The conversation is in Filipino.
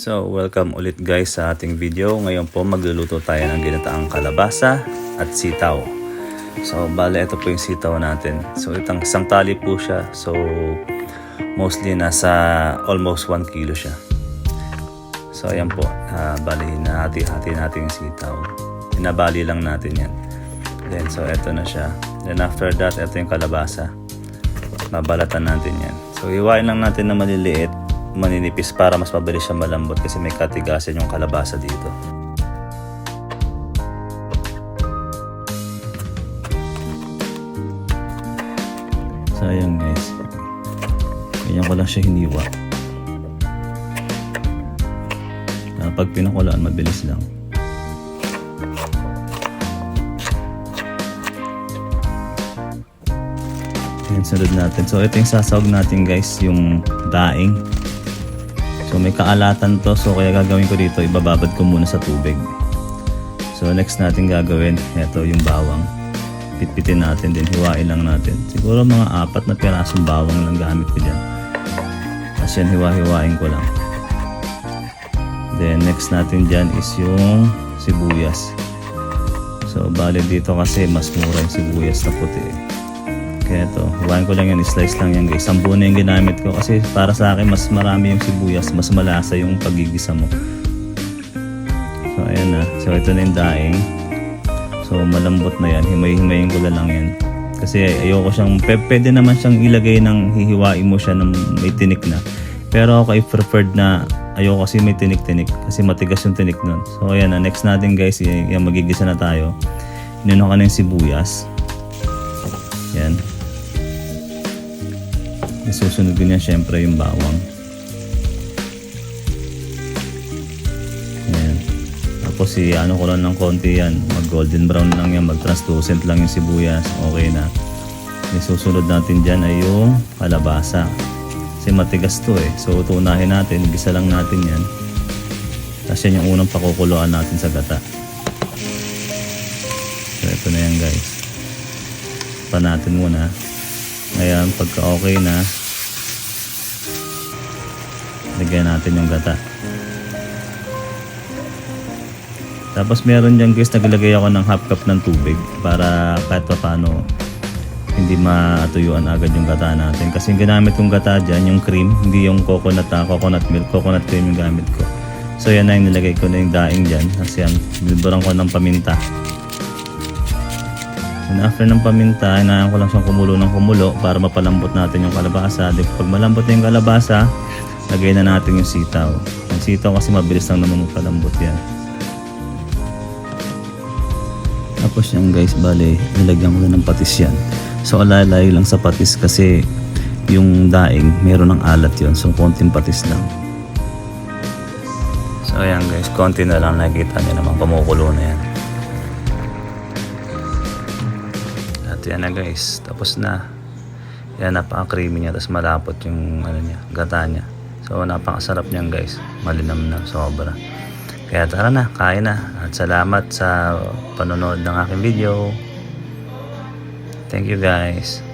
So, welcome ulit guys sa ating video. Ngayon po magluluto tayo ng ginataang kalabasa at sitaw. So, bale ito po yung sitaw natin. So, itang isang tali po siya. So, mostly nasa almost 1 kilo siya. So, ayan po. Uh, bali, nahati-hati natin yung sitaw. Pinabali lang natin yan. Then, so, ito na siya. Then, after that, ito yung kalabasa. Babalatan natin yan. So, iwain lang natin na maliliit, maninipis para mas mabilis siya malambot kasi may katigasan yung kalabasa dito. So, ayan guys. Ganyan ko lang siya hiniwa. Ah, pag pinakulaan, mabilis lang. Ayan, sunod natin. So, ito yung sasawag natin guys, yung daing. So, may kaalatan to. So, kaya gagawin ko dito, ibababad ko muna sa tubig. So, next natin gagawin, ito yung bawang. Pitpitin natin din, hiwain lang natin. Siguro mga apat na pirasong bawang lang gamit ko dyan. Tapos yan, hiwa-hiwain ko lang. Then, next natin dyan is yung sibuyas. So, bali dito kasi mas mura yung sibuyas na puti. Kaya ito, hiwain ko lang yan, slice lang yan guys. Sampu na yung ginamit ko kasi para sa akin mas marami yung sibuyas, mas malasa yung pagigisa mo. So ayan na, so ito na yung daing. So malambot na yan, himay-himayin ko na lang yan. Kasi ayoko siyang, pwede naman siyang ilagay ng hihiwain mo siya ng may tinik na. Pero ako ay preferred na ayoko kasi may tinik-tinik kasi matigas yung tinik nun. So ayan na, next natin guys, y- yung magigisa na tayo. Inuno ka na yung sibuyas. Yan. Isusunod ko niya syempre yung bawang. Ayan. Tapos si ano ko lang ng konti yan. Mag golden brown lang yan. Mag translucent lang yung sibuyas. Okay na. Isusunod natin dyan ay yung kalabasa. Kasi matigas to eh. So tunahin natin. Gisa lang natin yan. Tapos yan yung unang pakukuluan natin sa gata. So ito na yan guys. Pa natin muna. Ngayon, pagka okay na, lagyan natin yung gata. Tapos meron dyan guys, naglagay ako ng half cup ng tubig para kahit pa paano hindi matuyuan agad yung gata natin. Kasi ginamit kong gata dyan, yung cream, hindi yung coconut, ah, coconut milk, coconut cream yung gamit ko. So yan na yung nilagay ko na yung daing dyan. Kasi yan, ko ng paminta. And after ng paminta, hinayaan ko lang siyang kumulo ng kumulo para mapalambot natin yung kalabasa. Di pag malambot na yung kalabasa, lagay na natin yung sitaw. Yung sitaw kasi mabilis lang naman magpalambot yan. Tapos yan guys, bale, nilagyan ko na ng patis yan. So alalay lang sa patis kasi yung daing, meron ng alat yon So konting patis lang. So ayan guys, konti na lang nakikita niyo naman kumukulo na yan. At yan na guys, tapos na. Yan, napaka-creamy niya, tapos malapot yung ano niya, gata niya. So, napakasarap niyan guys. Malinam na, sobra. Kaya tara na, kain na. At salamat sa panonood ng aking video. Thank you guys.